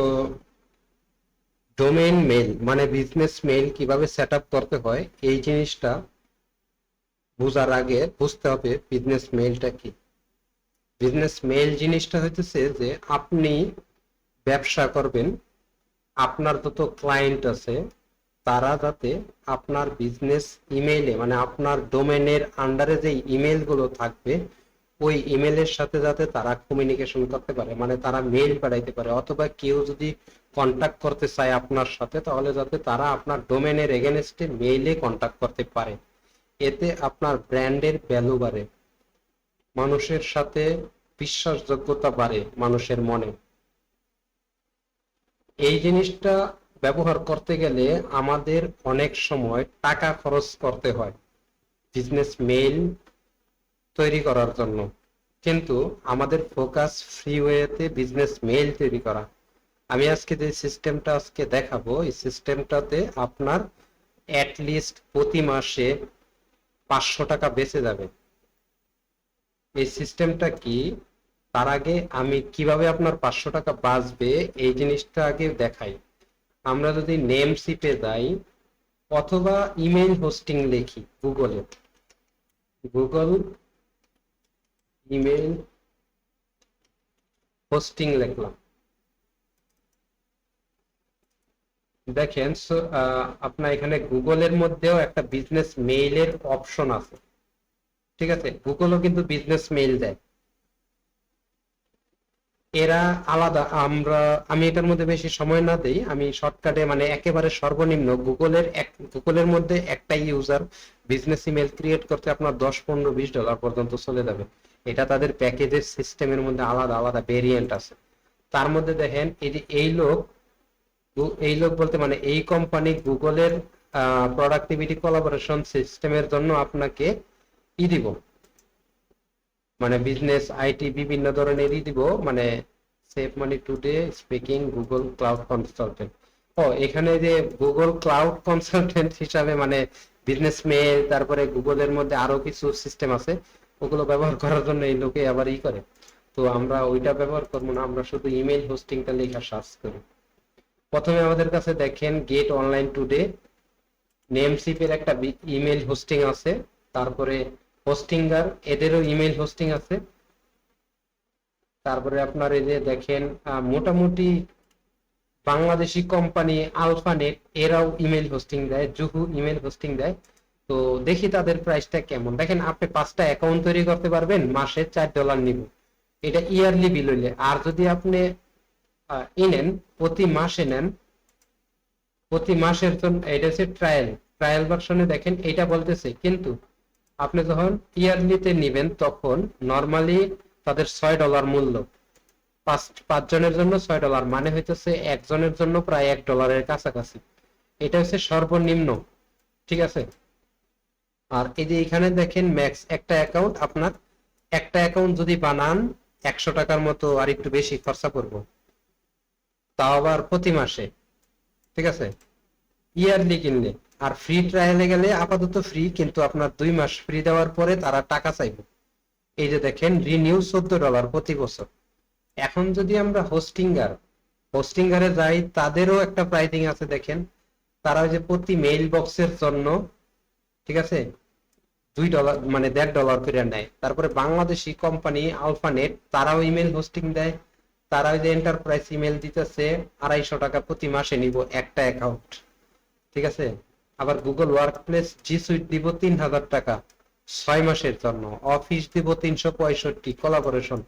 তো domain mail মানে business mail কীভাবে সেট করতে হয়, এই জিনিসটা বোঝার আগে বুঝতে হবে বিজনেস মেলটা কি। বিজনেস মেল জিনিসটা হইতেছে যে আপনি ব্যবসা করবেন, আপনার যত ক্লায়েন্ট আছে, তারা যাতে আপনার বিজনেস ইমেইলে মানে আপনার ডোমেনের আন্ডারে যে ইমেলগুলো থাকবে ওই ইমেলের সাথে যাতে তারা কমিউনিকেশন করতে পারে মানে তারা মেইল পাঠাইতে পারে, অথবা কেউ যদি কন্টাক্ট করতে চায় আপনার সাথে, তাহলে যাতে তারা আপনার ডোমেনের এগেনস্টে মেইলে কন্টাক্ট করতে পারে। এতে আপনার ব্র্যান্ডের ভ্যালু বাড়ে, মানুষের সাথে বিশ্বাসযোগ্যতা বাড়ে মানুষের মনে। এই জিনিসটা ব্যবহার করতে গেলে আমাদের অনেক সময় টাকা খরচ করতে হয় বিজনেস মেইল তৈরি করার জন্য। কিন্তু আমাদের ফোকাস ফ্রি ওয়েতে বিজনেস মেইল তৈরি করা। আমি আজকে যে সিস্টেমটা আজকে দেখাবো, এই সিস্টেমটাতে আপনার অ্যাট লিস্ট প্রতি মাসে পাঁচশো টাকা বেঁচে যাবে। এই সিস্টেমটা কি? তার আগে আমি কীভাবে আপনার পাঁচশো টাকা বাঁচবে, এই জিনিসটা আগে দেখাই। আমরা যদি নেম সিপে যাই, অথবা ইমেল হোস্টিং লিখি গুগলে গুগল ইমেল হোস্টিং লিখলাম। দেখেন আপনার এখানে গুগলের মধ্যেও একটা বিজনেস মেইলের অপশন আছে। ঠিক আছে? গুগলও কিন্তু বিজনেস মেইল দেয়। এরা আলাদা, আমরা, আমি এটার মধ্যে বেশি সময় না দেই। আমি শর্টকাটে মানে একেবারে সর্বনিম্ন গুগলের এক, গুগলের মধ্যে একটাই ইউজার বিজনেস ইমেল ক্রিয়েট করতে আপনার দশ, পনেরো, বিশ ডলার পর্যন্ত চলে যাবে। এটা তাদের প্যাকেজের সিস্টেমের মধ্যে আলাদা আলাদা ভেরিয়েন্ট আছে। তার মধ্যে দেখেন, এই যে এই লোক এই লোক বলতে মানে এই কোম্পানি গুগলের প্রোডাক্টিভিটি কোলাবোরেশন সিস্টেমের জন্য আপনাকে ই দিব। মানে বিজনেস আইটি বিভিন্ন ধরনের ই দিব মানে save money today speaking Google cloud consultant ও, এখানে যে গুগল ক্লাউড কনসালটেন্ট হিসাবে মানে বিজনেস মেল তারপরে গুগলের মধ্যে আরও কিছু সিস্টেম আছে। ওগুলো ব্যবহার করার জন্য এই লোকে আবার ই করে। তো আমরা ওইটা ব্যবহার করব না, আমরা শুধু ইমেল হোস্টিংটা লেখা সার্চ করি। প্রথমে আমাদের কাছে দেখেন গেট অনলাইন টুডে নেমসিপের একটা ইমেল হোস্টিং আছে, তারপরে হোস্টিঙ্গার এদেরও ইমেল হোস্টিং আছে। তারপরে আপনার এই যে দেখেন মোটামুটি বাংলাদেশি কোম্পানি আলফানেট এরাও ইমেল হোস্টিং দেয় জুহু ইমেল হোস্টিং দেয়। তো দেখি তাদের প্রাইসটা কেমন। দেখেন আপনি পাঁচটা অ্যাকাউন্ট তৈরি করতে পারবেন মাসে চার ডলার নিব। এটা ইয়ারলি বিল হইলে। আর যদি আপনি আহ, ই নেন প্রতি মাসে নেন প্রতি মাসের জন্য এটা হচ্ছে ট্রায়াল ট্রায়াল ভার্সনে দেখেন এটা বলতেছে কিন্তু আপনি যখন ইয়ারলিতে নিবেন তখন নর্মালি তাদের ছয় ডলার মূল্য। পাঁচ পাঁচজনের জন্য ছয় ডলার মানে হইতেছে একজনের জন্য প্রায় এক ডলারের কাছাকাছি। এটা হচ্ছে সর্বনিম্ন ঠিক আছে? আর এই যে এখানে দেখেন ম্যাক্স একটা অ্যাকাউন্ট আপনার একটা অ্যাকাউন্ট যদি বানান, একশো টাকার মতো আর একটু বেশি খরচা করব। তাও আবার প্রতি মাসে, ঠিক আছে? ইয়ারলি কিনলে। আর ফ্রি ট্রায়ালে গেলে আপাতত ফ্রি কিন্তু আপনার দুই মাস ফ্রি দেওয়ার পরে তারা টাকা চাইবে। এই যে দেখেন রিনিউ চোদ্দ ডলার প্রতি বছর। এখন যদি আমরা হোস্টিঙ্গার হোস্টিঙ্গারে যাই, তাদেরও একটা প্রাইসিং আছে দেখেন। তারা ওই যে প্রতি মেইল বক্সের জন্য ঠিক আছে? দুই ডলার মানে দেড় ডলার করে নেয়। তারপরে বাংলাদেশি কোম্পানি আলফানেট, তারাও ইমেল হোস্টিং দেয়। তারা ওই যে এন্টারপ্রাইজ ইমেল দিতেছে, আড়াইশো টাকা প্রতি মাসে নিব একটা অ্যাকাউন্ট ঠিক আছে? আবার Google work place G suite দিব তিন হাজার টাকা। ছয় মাসের জন্য। অফিস দিব তিনশো পঁয়ষট্টি। কোলাবোরেশন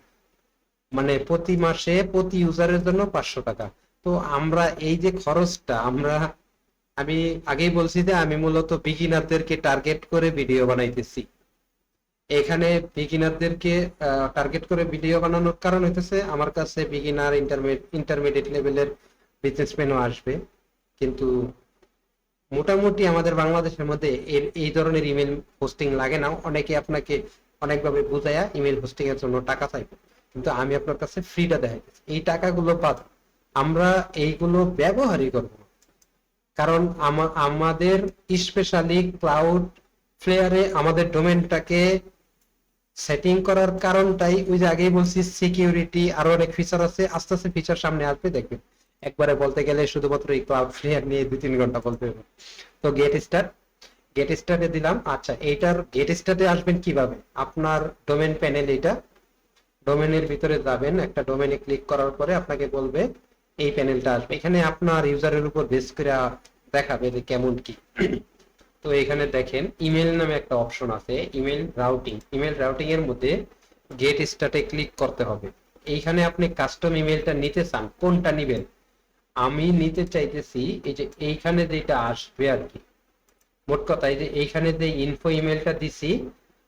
মানে প্রতি মাসে প্রতি ইউজারের জন্য পাঁচশো টাকা। তো আমরা এই যে খরচটা, আমরা আমি আগেই বলছি যে আমি মূলত বিগিনারদেরকে টার্গেট করে ভিডিও বানাইতেছি। এখানে বিগিনারদেরকে টার্গেট করে ভিডিও বানানোর কারণ হইতেছে আমার কাছে বিগিনার ইন্টারমিডিয়েট লেভেলের বিজনেসম্যানও আসবে। কিন্তু মোটামুটি আমাদের বাংলাদেশের মধ্যে এই ধরনের ইমেল হোস্টিং লাগে না। অনেকে আপনাকে অনেকভাবে বুঝাইয়া ইমেল হোস্টিং এর জন্য টাকা চাইবে। কিন্তু আমি আপনার কাছে ফ্রিটা দেখাইতেছি। এই টাকাগুলো বাদ, আমরা এইগুলো ব্যবহারই করব। কারণ আমাদের স্পেশালি ক্লাউড ফ্লেয়ারে আমাদের ডোমেনটাকে সেটিং করার কারণটাই ওই যে আগেই বলছি সিকিউরিটি আরও অনেক ফিচার আছে। আস্তে আস্তে ফিচার সামনে আসবে, দেখবেন। একবারে বলতে গেলে শুধুমাত্র এই ক্লাউড ফ্লেয়ার নিয়ে দুই তিন ঘণ্টা বলতে হবে। তো গেট স্টার্ট গেট স্টার্টে দিলাম। আচ্ছা এইটার গেট স্টার্টে আসবেন কীভাবে? আপনার ডোমেন প্যানেল এটা ডোমেনের ভিতরে যাবেন। একটা ডোমেনে ক্লিক করার পরে আপনাকে বলবে এই প্যানেলটা আসবে। এখানে আপনার ইউজারের উপর বেস করে দেখাবে যে কেমন কি। তো এখানে দেখেন ইমেল নামে একটা অপশন আছে ইমেল রাউটিং ইমেল রাউটিং এর মধ্যে গেট স্টার্টে ক্লিক করতে হবে। এইখানে আপনি কাস্টম ইমেলটা নিতে চান, কোনটা নিবেন? আমি নিতে চাইতেছি এই যে এইখানে যেটা আসবে আর কি। মোট কথা এই যে এইখানে যে ইনফো ইমেলটা দিছি,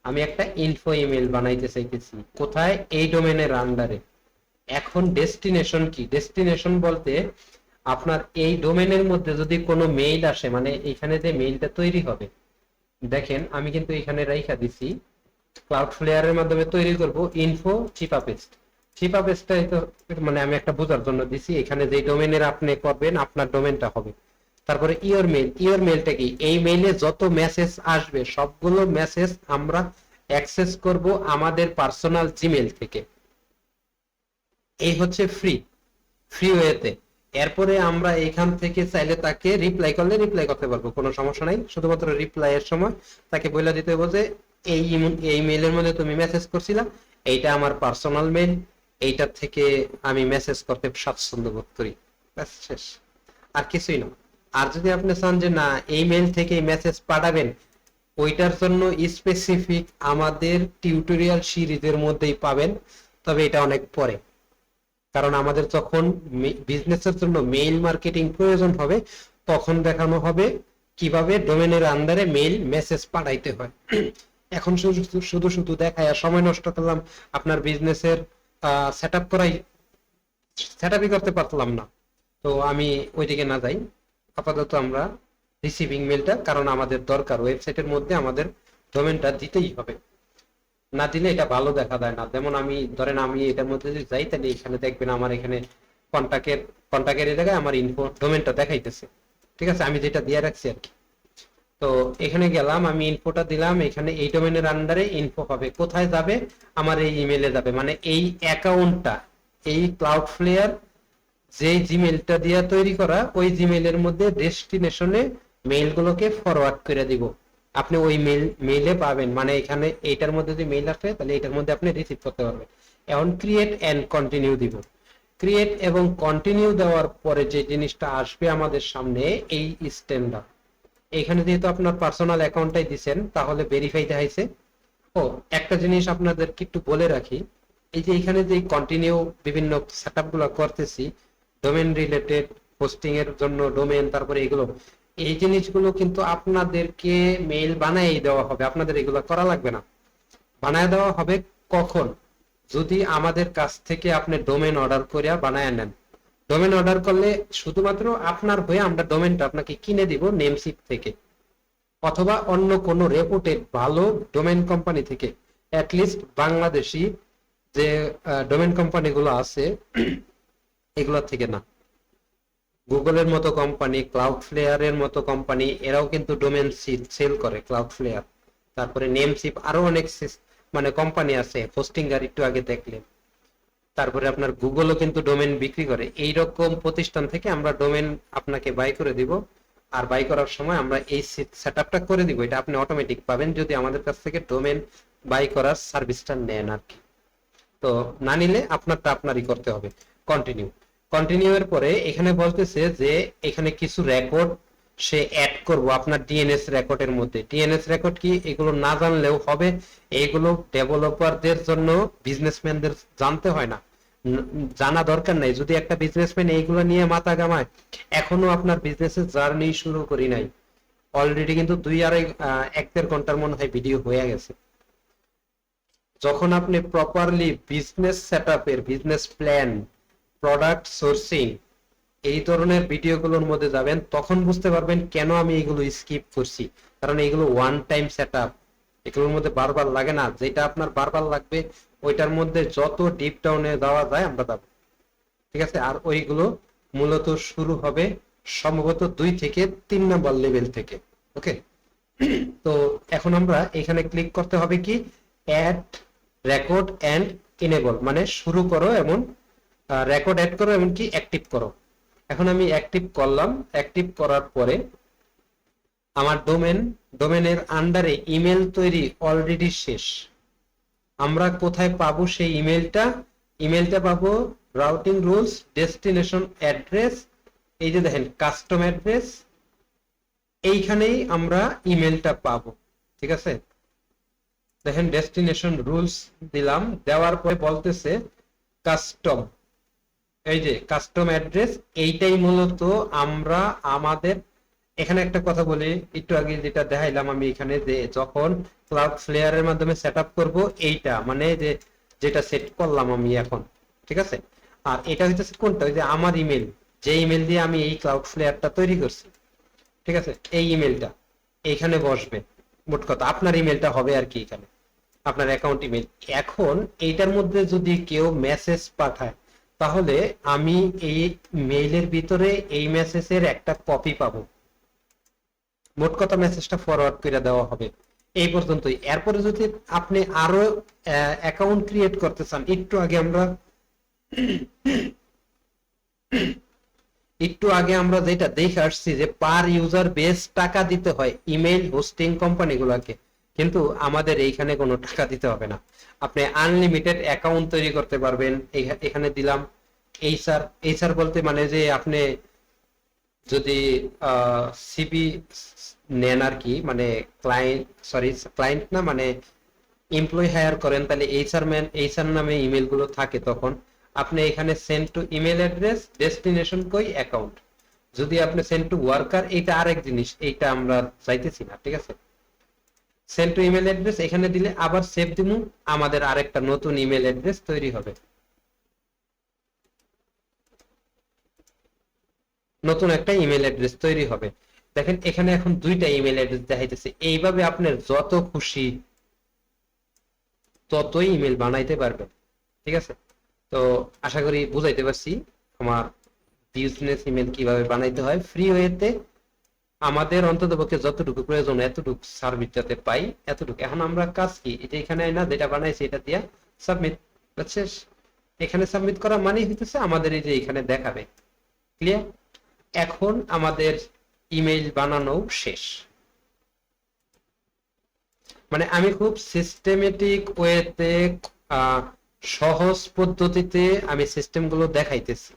আমি একটা ইনফো ইমেল বানাইতে চাইতেছি। কোথায়? এই ডোমেনের আন্ডারে এখন ডেস্টিনেশন কি? ডেস্টিনেশন বলতে আপনার এই ডোমেনের মধ্যে যদি কোনো মেইল আসে মানে এখানে যে মেইলটা তৈরি হবে, দেখেন আমি কিন্তু এখানে রাইখা দিছি ক্লাউড ফ্লেয়ারের মাধ্যমে তৈরি করব ইনফো চিপা পেস্ট চিপা পেস্টটা মানে আমি একটা বোঝার জন্য দিছি, এখানে যে ডোমেনের আপনি করবেন, আপনার ডোমেনটা হবে। তারপরে ইওর মেইল ইওর মেইলটা কি? এই মেইলে যত মেসেজ আসবে, সবগুলো মেসেজ আমরা অ্যাক্সেস করব আমাদের পার্সোনাল জিমেল থেকে। এই হচ্ছে ফ্রি ফ্রি ওয়েতে এরপরে আমরা এখান থেকে চাইলে তাকে রিপ্লাই করলে রিপ্লাই করতে পারব, কোনো সমস্যা নাই। শুধুমাত্র রিপ্লাই এর সময় তাকে বলে দিতে হবে যে, এই এই মেইলের মধ্যে তুমি মেসেজ করছিলা, এইটা আমার পার্সোনাল মেইল এইটার থেকে আমি মেসেজ করতে স্বাচ্ছন্দ্য বোধ করি। ব্যাস, শেষ। আর কিছুই না। আর যদি আপনি চান যে, না, এই মেইল থেকে মেসেজ পাঠাবেন, ওইটার জন্য স্পেসিফিক আমাদের টিউটোরিয়াল সিরিজের মধ্যেই পাবেন, তবে এটা অনেক পরে। কারণ আমাদের যখন বিজনেসের জন্য মেইল মার্কেটিং প্রয়োজন হবে, তখন দেখানো হবে কীভাবে ডোমেনের আন্ডারে মেইল মেসেজ পাঠাইতে হয়। এখন শুধু শুধু দেখায় সময় নষ্ট করলাম, আপনার বিজনেসের সেট আপ করাই সেট আপই করতে পারলাম না। তো আমি ওইদিকে না যাই। আপাতত আমরা রিসিভিং মেলটা কারণ আমাদের দরকার ওয়েবসাইটের মধ্যে আমাদের ডোমেনটা দিতেই হবে। না দিলে এটা ভালো দেখা যায় না। যেমন আমি, ধরেন আমি এটার মধ্যে যদি যাই, তাহলে এখানে দেখবেন আমার এখানে কন্টাক্টের এই জায়গায় আমার ইনফো ডোমেনটা দেখাইতেছে। ঠিক আছে? আমি যেটা দিয়ে রাখছি আর কি। তো এখানে গেলাম, আমি ইনফোটা দিলাম, এখানে এই ডোমেনের আন্ডারে ইনফো হবে কোথায় যাবে? আমার এই ইমেলে যাবে। মানে এই অ্যাকাউন্টটা এই ক্লাউড ফ্লেয়ার যে জিমেলটা দিয়ে তৈরি করা, ওই জিমেলের মধ্যে ডেস্টিনেশনে মেইলগুলোকে ফরওয়ার্ড করে দিব। আপনি ওই মেইল মেইলে পাবেন। মানে এখানে এইটার মধ্যে যদি মেইল আসে তাহলে এটার মধ্যে আপনি রিসিভ করতে পারবেন। এখন ক্রিয়েট এন্ড কন্টিনিউ দিব। ক্রিয়েট এবং কন্টিনিউ দেওয়ার পরে যে জিনিসটা আসবে আমাদের সামনে, এই স্ট্যান্ডার্ড এখানে যেহেতু আপনার পার্সোনাল অ্যাকাউন্টটাই দিছেন, তাহলে ভেরিফাই দেখাইছে ও, একটা জিনিস আপনাদেরকে একটু বলে রাখি। এই যে এখানে যে কন্টিনিউ বিভিন্নগুলো করতেছি ডোমেন রিলেটেড হোস্টিং এর জন্য ডোমেন তারপরে এগুলো। এই জিনিসগুলো কিন্তু আপনাদেরকে মেইল বানাই দেওয়া হবে। আপনাদের এগুলো করা লাগবে না। বানায় দেওয়া হবে কখন? যদি আমাদের কাছ থেকে আপনি ডোমেন অর্ডার করে বানায় নেন। ডোমেন অর্ডার করলে শুধুমাত্র আপনার হয়ে আমরা ডোমেনটা আপনাকে কিনে দিব নেমসিপ থেকে। অথবা অন্য কোনো রেপুটেড ভালো ডোমেন কোম্পানি থেকে। অ্যাটলিস্ট বাংলাদেশি যে ডোমেন কোম্পানিগুলো আছে, এগুলো থেকে না। গুগলের মতো কোম্পানি ক্লাউড ফ্লেয়ারের মতো কোম্পানি এরাও কিন্তু ডোমেন সেল করে ক্লাউড ফ্লেয়ার তারপরে নেমসিপ আরও অনেক মানে কোম্পানি আছে হোস্টিং আর একটু আগে দেখলেন। তারপরে আপনার গুগলও কিন্তু ডোমেন বিক্রি করে। এই রকম প্রতিষ্ঠান থেকে আমরা ডোমেন আপনাকে বাই করে দিব। আর বাই করার সময় আমরা এই সেটআপটা করে দিব। এটা আপনি অটোমেটিক পাবেন যদি আমাদের কাছ থেকে ডোমেন বাই করার সার্ভিসটা নেন আর কি। তো না নিলে আপনারটা আপনারই করতে হবে। কন্টিনিউ কন্টিনিউ এর পরে এখানে বলতেছে যে, এখানে কিছু রেকর্ড সে অ্যাড করব, আপনার ডিএনএস রেকর্ডের মধ্যে। ডিএনএস রেকর্ড কি? এগুলো না জানলেও হবে। এগুলো ডেভেলপারদের জন্য বিজনেসম্যানদের জানতে হয় না। জানা দরকার নাই। যদি একটা বিজনেসম্যান এইগুলো নিয়ে মাথা গামায় এখনও আপনার বিজনেসের জার্নি শুরু করি নাই। অলরেডি কিন্তু দুই আড়াই এক দেড় ঘণ্টার মনে হয় ভিডিও হয়ে গেছে। যখন আপনি প্রপারলি বিজনেস সেটআপের বিজনেস প্ল্যান প্রোডাক্ট সোর্সিং এই ধরনের ভিডিওগুলোর মধ্যে যাবেন, তখন বুঝতে পারবেন কেন আমি এগুলো স্কিপ করছি। কারণ এগুলো ওয়ান টাইম সেটআপ এগুলোর মধ্যে বারবার লাগে না, যেটা আপনার বারবার লাগবে, ওইটার মধ্যে যত ডিপ ডাউনে যাওয়া যায় আমরা যাব। ঠিক আছে? আর ওইগুলো মূলত শুরু হবে সম্ভবত দুই থেকে তিন নম্বর লেভেল থেকে। ওকে তো এখন আমরা এখানে ক্লিক করতে হবে কি? অ্যাড রেকর্ড এন্ড ইনেবল মানে শুরু করো এমন রেকর্ড অ্যাড করো এমনকি অ্যাক্টিভ করো। এখন আমি অ্যাক্টিভ করলাম। অ্যাক্টিভ করার পরে আমার ডোমেন ডোমেনের আন্ডারে ইমেল তৈরি অলরেডি শেষ। আমরা কোথায় পাবো সেই ইমেলটা ইমেলটা পাবো রাউটিং রুলস ডেস্টিনেশন অ্যাড্রেস এই যে দেখেন কাস্টম অ্যাড্রেস এইখানেই আমরা ইমেলটা পাবো, ঠিক আছে? দেখেন ডেস্টিনেশন রুলস দিলাম। দেওয়ার পরে বলতেছে কাস্টম এই যে কাস্টম অ্যাড্রেস এইটাই মূলত আমরা আমাদের, এখানে একটা কথা বলি, একটু আগে যেটা দেখাইলাম আমি এখানে যে যখন ক্লাউড ফ্লেয়ারের মাধ্যমে সেট আপ করব, এইটা মানে যে যেটা সেট করলাম আমি এখন, ঠিক আছে? আর এটা হইতেছে কোনটা? ওই যে আমার ইমেল যে ইমেল দিয়ে আমি এই ক্লাউড ফ্লেয়ারটা তৈরি করছি, ঠিক আছে? এই ইমেলটা এইখানে বসবে, মোট কথা আপনার ইমেলটা হবে আর কি এখানে, আপনার অ্যাকাউন্ট ইমেল এখন এইটার মধ্যে যদি কেউ মেসেজ পাঠায় তাহলে আমি এই মেইলের ভিতরে এই মেসেজের একটা কপি পাবো। মোট কথা মেসেজটা ফরওয়ার্ড করে দেওয়া হবে। এই পর্যন্তই। এরপরে যদি আপনি আরও অ্যাকাউন্ট ক্রিয়েট করতে চান, একটু আগে আমরা, একটু আগে আমরা যেটা দেখে আসছি যে পার ইউজার বেস টাকা দিতে হয় ইমেল হোস্টিং কোম্পানিগুলোকে কিন্তু আমাদের এইখানে কোনো টাকা দিতে হবে না। আপনি আনলিমিটেড অ্যাকাউন্ট তৈরি করতে পারবেন। এখানে দিলাম। এইচআর এইচআর বলতে মানে যে আপনি যদি সিবি নেন আর কি মানে ক্লায়েন্ট সরি ক্লায়েন্ট না মানে এমপ্লয় হায়ার করেন, তাহলে এইচআর ম্যান এইচআর নামে ইমেলগুলো থাকে তখন। আপনি এখানে send to email address destination কই অ্যাকাউন্ট যদি আপনি সেন্ড টু ওয়ার্কার এইটা আরেক জিনিস, এইটা আমরা চাইতেছি না, ঠিক আছে? সেন্ড টু ইমেল অ্যাড্রেস এখানে দিলে আবার সেভ দিমু, আমাদের আরেকটা নতুন ইমেল অ্যাড্রেস তৈরি হবে। নতুন একটা ইমেল অ্যাড্রেস তৈরি হবে। দেখেন, এখানে এখন দুইটা ইমেল অ্যাড্রেস দেখাইতেছে। এইভাবে আপনার যত খুশি ততই ইমেল বানাইতে পারবেন। ঠিক আছে? তো আশা করি বুঝাইতে পারছি আমার বিজনেস ইমেল কীভাবে বানাইতে হয়। ফ্রি ওয়েতে আমাদের অন্ততপক্ষে যতটুকু প্রয়োজন, এতটুকু সার্ভিস যাতে পাই, এতটুকু। এখন আমরা কাজ কি? এটা এখানে না যেটা বানাইছি এটা দিয়া সাবমিট বুঝছিস এখানে সাবমিট করা মানে হইতেছে আমাদের এই যে এখানে দেখাবে। ক্লিয়ার এখন আমাদের ইমেইল বানানো শেষ। মানে আমি খুব সিস্টেমেটিক ওয়েতে সহজ পদ্ধতিতে আমি সিস্টেমগুলো দেখাইতেছি।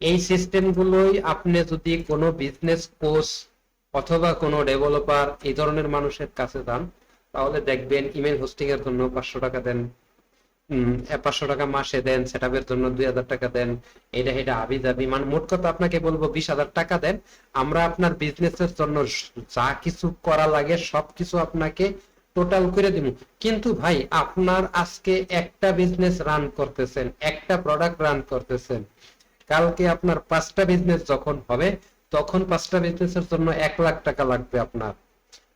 এই সিস্টেমগুলোই আপনি যদি কোনো বিজনেস কোর্স অথবা কোনো ডেভেলপার এই ধরনের মানুষের কাছে যান, তাহলে দেখবেন ইমেল হোস্টিং এর জন্য পাঁচশো টাকা দেন পাঁচশো টাকা মাসে দেন সেট জন্য দুই হাজার টাকা দেন এটা এটা আবি যাবি মানে মোট কথা আপনাকে বলব বিশ হাজার টাকা দেন, আমরা আপনার বিজনেসের জন্য যা কিছু করা লাগে সবকিছু আপনাকে টোটাল করে দিব। কিন্তু ভাই, আপনার আজকে একটা বিজনেস রান করতেছেন, একটা প্রোডাক্ট রান করতেছেন, কালকে আপনার পাঁচটা বিজনেস যখন হবে তখন পাঁচটা বিজনেসের জন্য এক লাখ টাকা লাগবে আপনার।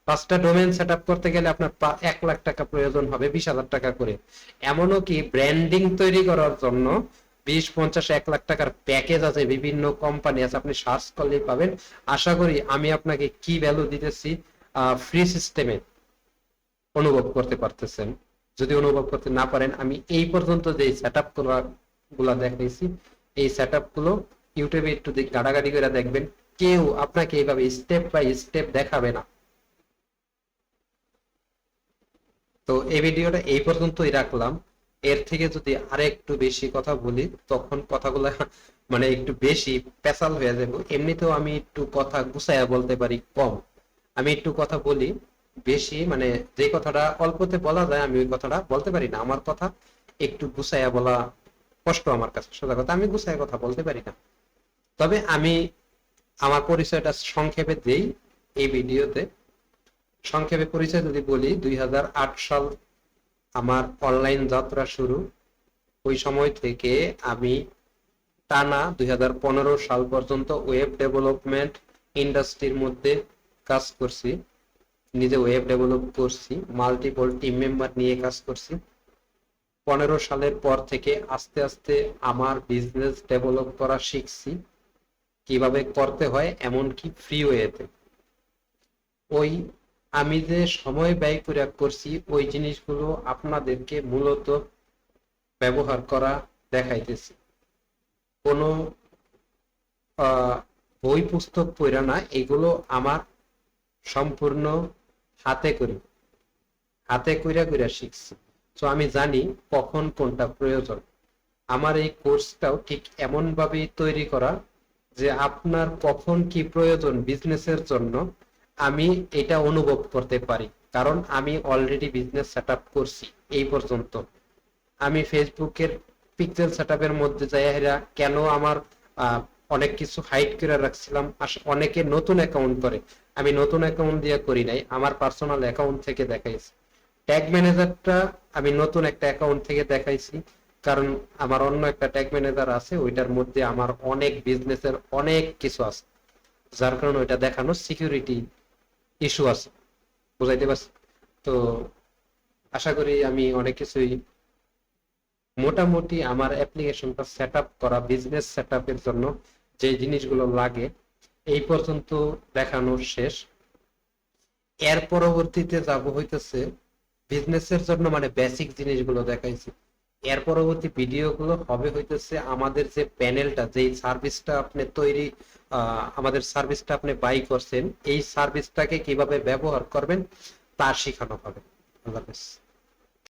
পাঁচটা ডোমেন সেট করতে গেলে আপনার এক লাখ টাকা প্রয়োজন হবে, বিশ হাজার টাকা করে। এমনও কি ব্র্যান্ডিং তৈরি করার জন্য বিশ, পঞ্চাশ, এক লাখ টাকার প্যাকেজ আছে, বিভিন্ন কোম্পানি আছে, আপনি সার্চ করলেই পাবেন। আশা করি আমি আপনাকে কি ভ্যালু দিতেছি ফ্রি সিস্টেমে অনুভব করতে পারতেছেন। যদি অনুভব করতে না পারেন, আমি এই পর্যন্ত যে সেট আপগুলা দেখাইছি, এই সেট আপগুলো ইউটিউবে একটু গাড়াগাড়ি করে দেখবেন। কেউ আপনাকে এইভাবে স্টেপ বাই স্টেপ দেখাবে না। তো এই ভিডিওটা এই পর্যন্তই রাখলাম। এর থেকে যদি আরে একটু বেশি কথা বলি, তখন কথাগুলো মানে একটু বেশি পেশাল হয়ে যাবে। এমনিতেও আমি একটু কথা গুছাইয়া বলতে পারি কম। আমি একটু কথা বলি বেশি মানে যে কথাটা অল্পতে বলা যায়, আমি ওই কথাটা বলতে পারি না। আমার কথা একটু গুছাইয়া বলা কষ্ট আমার কাছে। সোজা কথা, আমি গুছাইয়া কথা বলতে পারি না। তবে আমি আমার পরিচয়টা সংক্ষেপে দেই এই ভিডিওতে। সংক্ষেপে পরিচয় যদি বলি, দুই হাজার আট সাল আমার অনলাইন যাত্রা শুরু। ওই সময় থেকে আমি টানা দুই হাজার পনেরো সাল পর্যন্ত ওয়েব ডেভেলপমেন্ট ইন্ডাস্ট্রির মধ্যে কাজ করছি। নিজে ওয়েব ডেভেলপ করছি মাল্টিপল টিম মেম্বার নিয়ে কাজ করছি। পনেরো সালের পর থেকে আস্তে আস্তে আমার বিজনেস ডেভেলপ করা শিখছি। কীভাবে করতে হয়, এমনকি ফ্রি ওয়েতে ওই আমি যে সময় ব্যয় করে করছি, ওই জিনিসগুলো আপনাদেরকে মূলত ব্যবহার করা দেখাইতেছি। কোনো বই পুস্তক পড়া না, এগুলো আমার সম্পূর্ণ হাতে করি, হাতে কইরা কইরা শিখছি। তো আমি জানি কখন কোনটা প্রয়োজন। আমার এই কোর্সটাও ঠিক এমন ভাবেই তৈরি করা যে আপনার কখন কি প্রয়োজন বিজনেসের জন্য, আমি এটা অনুভব করতে পারি। কারণ আমি অলরেডি বিজনেস সেট আপ করছি এই পর্যন্ত। আমি ফেসবুকের পিক্সেল সেটআপের মধ্যে যাই কেন আমার অনেক কিছু হাইড করে রাখছিলাম অনেকে নতুন অ্যাকাউন্ট করে। আমি নতুন অ্যাকাউন্ট দিয়ে করি নাই, আমার পার্সোনাল অ্যাকাউন্ট থেকে দেখাইছি। ট্যাগ ম্যানেজারটা আমি নতুন একটা অ্যাকাউন্ট থেকে দেখাইছি। কারণ আমার অন্য একটা ট্যাগ ম্যানেজার আছে, ওইটার মধ্যে আমার অনেক বিজনেসের অনেক কিছু আছে। যার কারণে ওইটা দেখানোর সিকিউরিটি ইস্যু আছে। বুঝাইতে পারছি? তো আশা করি আমি অনেক কিছুই মোটামুটি আমার অ্যাপ্লিকেশনটা সেট করা বিজনেস সেট জন্য যে জিনিসগুলো লাগে, এই পর্যন্ত দেখানো শেষ। এর পরবর্তীতে যাব হইতেছে বিজনেসের জন্য মানে বেসিক জিনিসগুলো দেখাইছি। এর পরবর্তী ভিডিওগুলো হবে হইতেছে আমাদের যে প্যানেলটা যে সার্ভিসটা আপনি তৈরি আমাদের সার্ভিসটা আপনি বাই করছেন, এই সার্ভিসটাকে কীভাবে ব্যবহার করবেন তা শেখানো হবে। আল্লাহ হাফেজ।